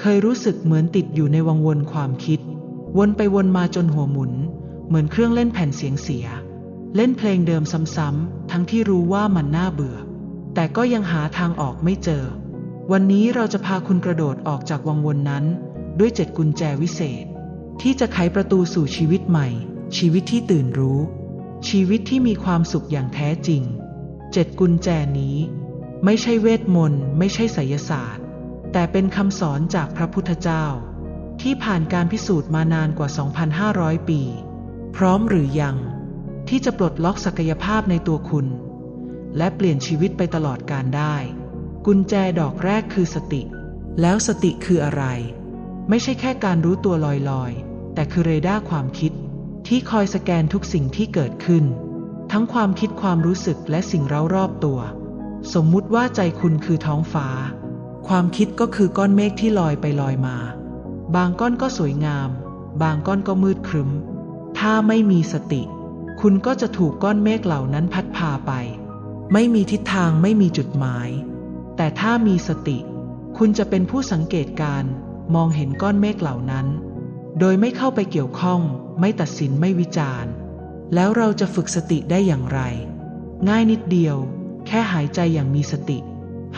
เคยรู้สึกเหมือนติดอยู่ในวังวนความคิด วนไปวนมาจนหัวหมุน เหมือนเครื่องเล่นแผ่นเสียงเสีย เล่นเพลงเดิมซ้ำๆทั้งที่รู้ว่ามันน่าเบื่อ แต่ก็ยังหาทางออกไม่เจอ วันนี้เราจะพาคุณกระโดดออกจากวังวนนั้น ด้วยเจ็ดกุญแจวิเศษ ที่จะไขประตูสู่ชีวิตใหม่ ชีวิตที่ตื่นรู้ ชีวิตที่มีความสุขอย่างแท้จริงเจ็ดกุญแจนี้ ไม่ใช่เวทมนต์ไม่ใช่ไสยศาสตร์ แต่เป็นคำสอนจากพระพุทธเจ้า ที่ผ่านการพิสูจน์มานานกว่า 2,500 ปี พร้อมหรือยัง ที่จะปลดล็อกศักยภาพในตัวคุณ และเปลี่ยนชีวิตไปตลอดการได้ กุญแจดอกแรกคือสติ แล้วสติคืออะไร ไม่ใช่แค่การรู้ตัวลอยๆ แต่คือเรดาร์ความคิด ที่คอยสแกนทุกสิ่งที่เกิดขึ้น ทั้งความคิดความรู้สึกและสิ่งเร้ารอบตัว สมมุติว่าใจคุณคือท้องฟ้า ความคิดก็คือก้อนเมฆที่ลอยไปลอยมา บางก้อนก็สวยงาม บางก้อนก็มืดครึ้ม ถ้าไม่มีสติ คุณก็จะถูกก้อนเมฆเหล่านั้นพัดพาไป ไม่มีทิศทางไม่มีจุดหมาย แต่ถ้ามีสติ คุณจะเป็นผู้สังเกตการมองเห็นก้อนเมฆเหล่านั้น โดยไม่เข้าไปเกี่ยวข้อง ไม่ตัดสินไม่วิจารณ์ แล้วเราจะฝึกสติได้อย่างไร ง่ายนิดเดียว แค่หายใจอย่างมีสติ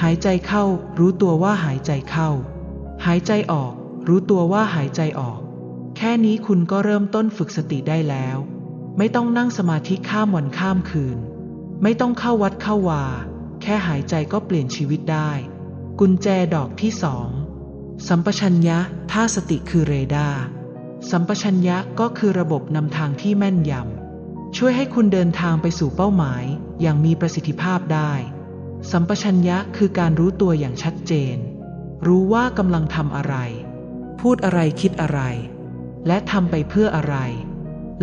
หายใจเข้า รู้ตัวว่าหายใจเข้า หายใจออก รู้ตัวว่าหายใจออก แค่นี้คุณก็เริ่มต้นฝึกสติได้แล้ว ไม่ต้องนั่งสมาธิข้ามวันข้ามคืน ไม่ต้องเข้าวัดเข้าวา แค่หายใจก็เปลี่ยนชีวิตได้ กุญแจดอกที่สองสัมปชัญญะถ้าสติคือเรดาร์สัมปชัญญะก็คือระบบนำทางที่แม่นยำช่วยให้คุณเดินทางไปสู่เป้าหมายอย่างมีประสิทธิภาพได้ สัมปชัญญะคือการรู้ตัวอย่างชัดเจน รู้ว่ากำลังทำอะไร พูดอะไรคิดอะไร และทำไปเพื่ออะไร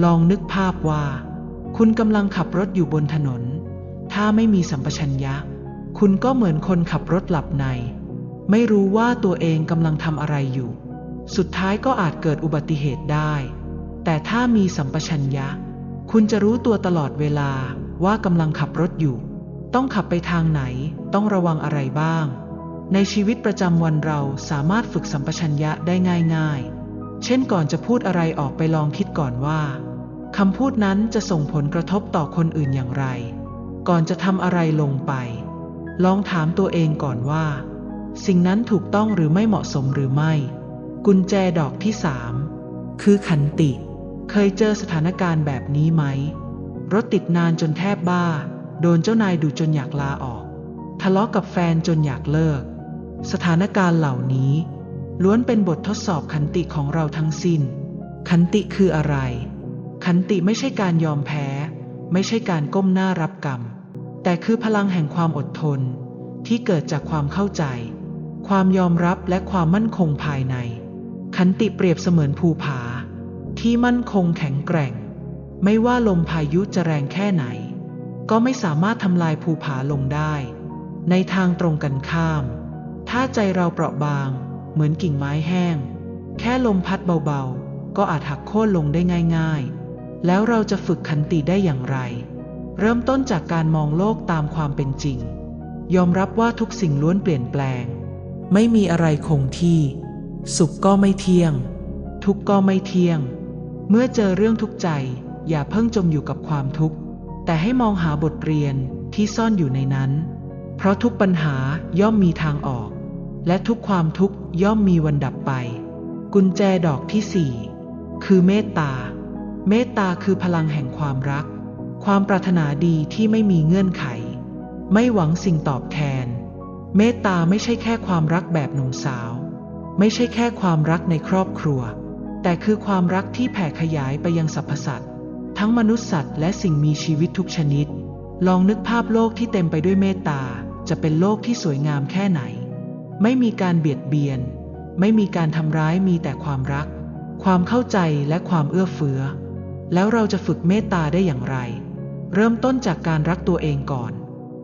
ลองนึกภาพว่า คุณกำลังขับรถอยู่บนถนน ถ้าไม่มีสัมปชัญญะ คุณก็เหมือนคนขับรถหลับใน ไม่รู้ว่าตัวเองกำลังทำอะไรอยู่ สุดท้ายก็อาจเกิดอุบัติเหตุได้ แต่ถ้ามีสัมปชัญญะ คุณจะรู้ตัวตลอดเวลาว่ากำลังขับรถอยู่ ต้องขับไปทางไหน ต้องระวังอะไรบ้าง ในชีวิตประจำวันเราสามารถฝึกสัมปชัญญะได้ง่าย ๆ เช่นก่อนจะพูดอะไรออกไปลองคิดก่อนว่าคำพูดนั้นจะส่งผลกระทบต่อคนอื่นอย่างไร ก่อนจะทำอะไรลงไป ลองถามตัวเองก่อนว่า สิ่งนั้นถูกต้องหรือไม่เหมาะสมหรือไม่ กุญแจดอกที่สามคือขันติ เคยเจอสถานการณ์แบบนี้ไหม รถติดนานจนแทบบ้า โดนเจ้านายดูจนอยากลาออก ทะเลาะกับแฟนจนอยากเลิก สถานการณ์เหล่านี้ ล้วนเป็นบททดสอบขันติของเราทั้งสิ้น ขันติคืออะไร ขันติไม่ใช่การยอมแพ้ ไม่ใช่การก้มหน้ารับกรรม แต่คือพลังแห่งความอดทน ที่เกิดจากความเข้าใจ ความยอมรับและความมั่นคงภายใน ขันติเปรียบเสมือนภูผา ที่มั่นคงแข็งแกร่ง ไม่ว่าลมพายุจะแรงแค่ไหน ก็ไม่สามารถทำลายภูผาลงได้ ในทางตรงกันข้าม ถ้าใจเราเปราะบาง เหมือนกิ่งไม้แห้ง แค่ลมพัดเบาๆ ก็อาจหักโค่นลงได้ง่ายๆ แล้วเราจะฝึกขันติได้อย่างไร เริ่มต้นจากการมองโลกตามความเป็นจริง ยอมรับว่าทุกสิ่งล้วนเปลี่ยนแปลง ไม่มีอะไรคงที่ สุขก็ไม่เที่ยง ทุกข์ก็ไม่เที่ยง เมื่อเจอเรื่องทุกข์ใจ อย่าเพิ่งจมอยู่กับความทุกข์ แต่ให้มองหาบทเรียนที่ซ่อนอยู่ในนั้น เพราะทุกปัญหาย่อมมีทางออก และทุกความทุกข์ย่อมมีวันดับไป กุญแจดอกที่สี่คือเมตตา เมตตาคือพลังแห่งความรัก ความปรารถนาดีที่ไม่มีเงื่อนไข ไม่หวังสิ่งตอบแทน เมตตาไม่ใช่แค่ความรักแบบหนุ่มสาว ไม่ใช่แค่ความรักในครอบครัว แต่คือความรักที่แผ่ขยายไปยังสรรพสัตว์ ทั้งมนุษย์สัตว์และสิ่งมีชีวิตทุกชนิด ลองนึกภาพโลกที่เต็มไปด้วยเมตตา จะเป็นโลกที่สวยงามแค่ไหน ไม่มีการเบียดเบียน ไม่มีการทำร้ายมีแต่ความรัก ความเข้าใจและความเอื้อเฟื้อ แล้วเราจะฝึกเมตตาได้อย่างไร เริ่มต้นจากการรักตัวเองก่อน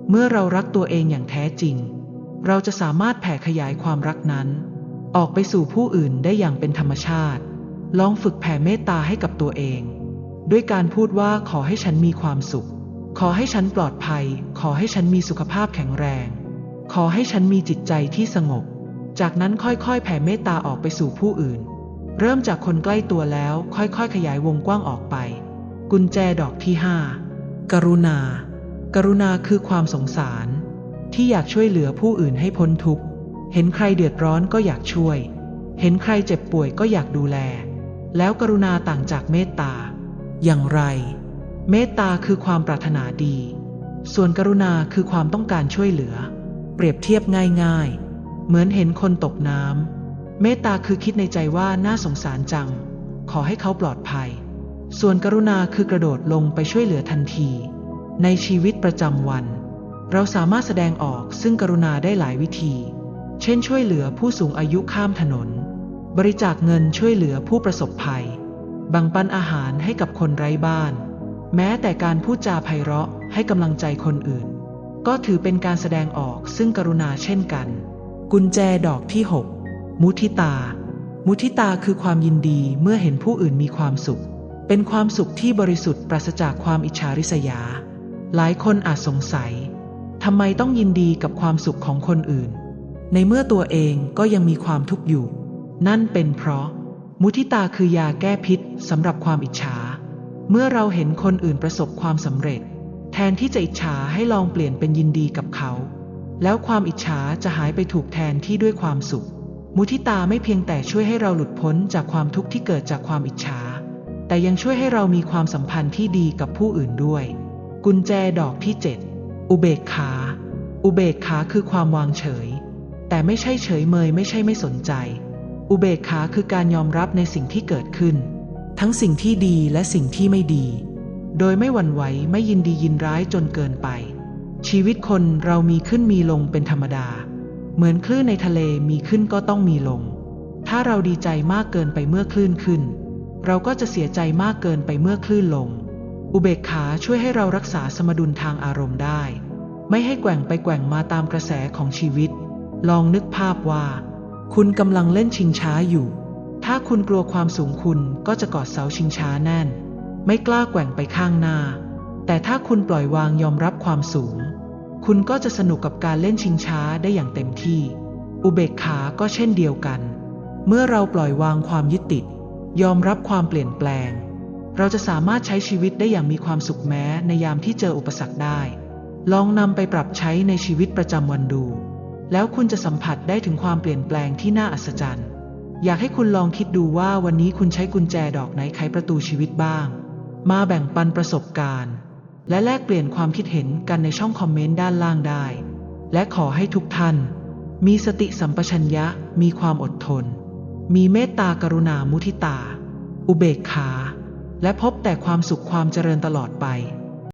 เมื่อเรารักตัวเองอย่างแท้จริง เราจะสามารถแผ่ขยายความรักนั้น ออกไปสู่ผู้อื่นได้อย่างเป็นธรรมชาติ ลองฝึกแผ่เมตตาให้กับตัวเอง ด้วยการพูดว่าขอให้ฉันมีความสุข ขอให้ฉันปลอดภัย ขอให้ฉันมีสุขภาพแข็งแรง ขอให้ฉันมีจิตใจที่สงบ จากนั้นค่อยๆ แผ่เมตตาออกไปสู่ผู้อื่น เริ่มจากคนใกล้ตัวแล้วค่อยๆ ขยายวงกว้างออกไป กุญแจดอกที่ 5 กรุณา กรุณาคือความสงสาร ที่อยากช่วยเหลือผู้อื่นให้พ้นทุกข์ เห็นใครเดือดร้อนก็อยากช่วย เห็นใครเจ็บป่วยก็อยากดูแล แล้วกรุณาต่างจากเมตตา อย่างไร เมตตาคือความปรารถนาดี ส่วนกรุณาคือความต้องการช่วยเหลือ เปรียบเทียบง่ายๆ เหมือนเห็นคนตกน้ำเมตตาคือคิดในใจว่าน่าสงสารจัง ขอให้เขาปลอดภัย ส่วนกรุณาคือกระโดดลงไปช่วยเหลือทันที ในชีวิตประจำวัน เราสามารถแสดงออกซึ่งกรุณาได้หลายวิธี เช่น ช่วยเหลือผู้สูงอายุข้ามถนน บริจาคเงินช่วยเหลือผู้ประสบภัย แบังปันอาหารให้กับคนไร้บ้าน แม้แต่การพูดจาไพเราะให้กำลังใจคนอื่น ก็ถือเป็นการแสดงออกซึ่งกรุณาเช่นกัน กุญแจดอกที่ 6 มุทิตา มุทิตาคือความยินดีเมื่อเห็นผู้อื่นมีความสุข เป็นความสุขที่บริสุทธิ์ปราศจากความอิจฉาริษยา หลายคนอาจสงสัยทำไมต้องยินดีกับความสุขของคนอื่น ในเมื่อตัวเองก็ยังมีความทุกข์อยู่ นั่นเป็นเพราะ มุทิตาคือยาแก้พิษสำหรับความอิจฉา เมื่อเราเห็นคนอื่นประสบความสำเร็จ แทนที่จะอิจฉาให้ลองเปลี่ยนเป็นยินดีกับเขา แล้วความอิจฉาจะหายไปถูกแทนที่ด้วยความสุข มุทิตาไม่เพียงแต่ช่วยให้เราหลุดพ้นจากความทุกข์ที่เกิดจากความอิจฉา แต่ยังช่วยให้เรามีความสัมพันธ์ที่ดีกับผู้อื่นด้วย กุญแจดอกที่ 7 อุเบกขา อุเบกขาคือความวางเฉย แต่ไม่ใช่เฉยเมยไม่ใช่ไม่สนใจ อุเบกขาคือการยอมรับในสิ่งที่เกิดขึ้น ทั้งสิ่งที่ดีและสิ่งที่ไม่ดี โดยไม่หวั่นไหวไม่ยินดียินร้ายจนเกินไป ชีวิตคนเรามีขึ้นมีลงเป็นธรรมดา เหมือนคลื่นในทะเลมีขึ้นก็ต้องมีลง ถ้าเราดีใจมากเกินไปเมื่อคลื่นขึ้น เราก็จะเสียใจมากเกินไปเมื่อคลื่นลง อุเบกขาช่วยให้เรารักษาสมดุลทางอารมณ์ได้ ไม่ให้แกว่งไปแกว่งมาตามกระแสของชีวิต ลองนึกภาพว่า คุณกำลังเล่นชิงช้าอยู่ ถ้าคุณกลัวความสูงคุณก็จะกอดเสาชิงช้าแน่น ไม่กล้าแกว่งไปข้างหน้า แต่ถ้าคุณปล่อยวางยอมรับความสูง คุณก็จะสนุกกับการเล่นชิงช้าได้อย่างเต็มที่ อุเบกขาก็เช่นเดียวกัน เมื่อเราปล่อยวางความยึดติด ยอมรับความเปลี่ยนแปลง เราจะสามารถใช้ชีวิตได้อย่างมีความสุขแม้ในยามที่เจออุปสรรคได้ ลองนำไปปรับใช้ในชีวิตประจำวันดู แล้วคุณจะสัมผัสได้ถึงความเปลี่ยนแปลงที่น่าอัศจรรย์ อยากให้คุณลองคิดดูว่าวันนี้คุณใช้กุญแจดอกไหนไขประตูชีวิตบ้าง มาแบ่งปันประสบการณ์ และแลกเปลี่ยนความคิดเห็นกันในช่องคอมเมนต์ด้านล่างได้ และขอให้ทุกท่าน มีสติสัมปชัญญะ มีความอดทน มีเมตตากรุณามุทิตา อุเบกขา และพบแต่ความสุขความเจริญตลอดไป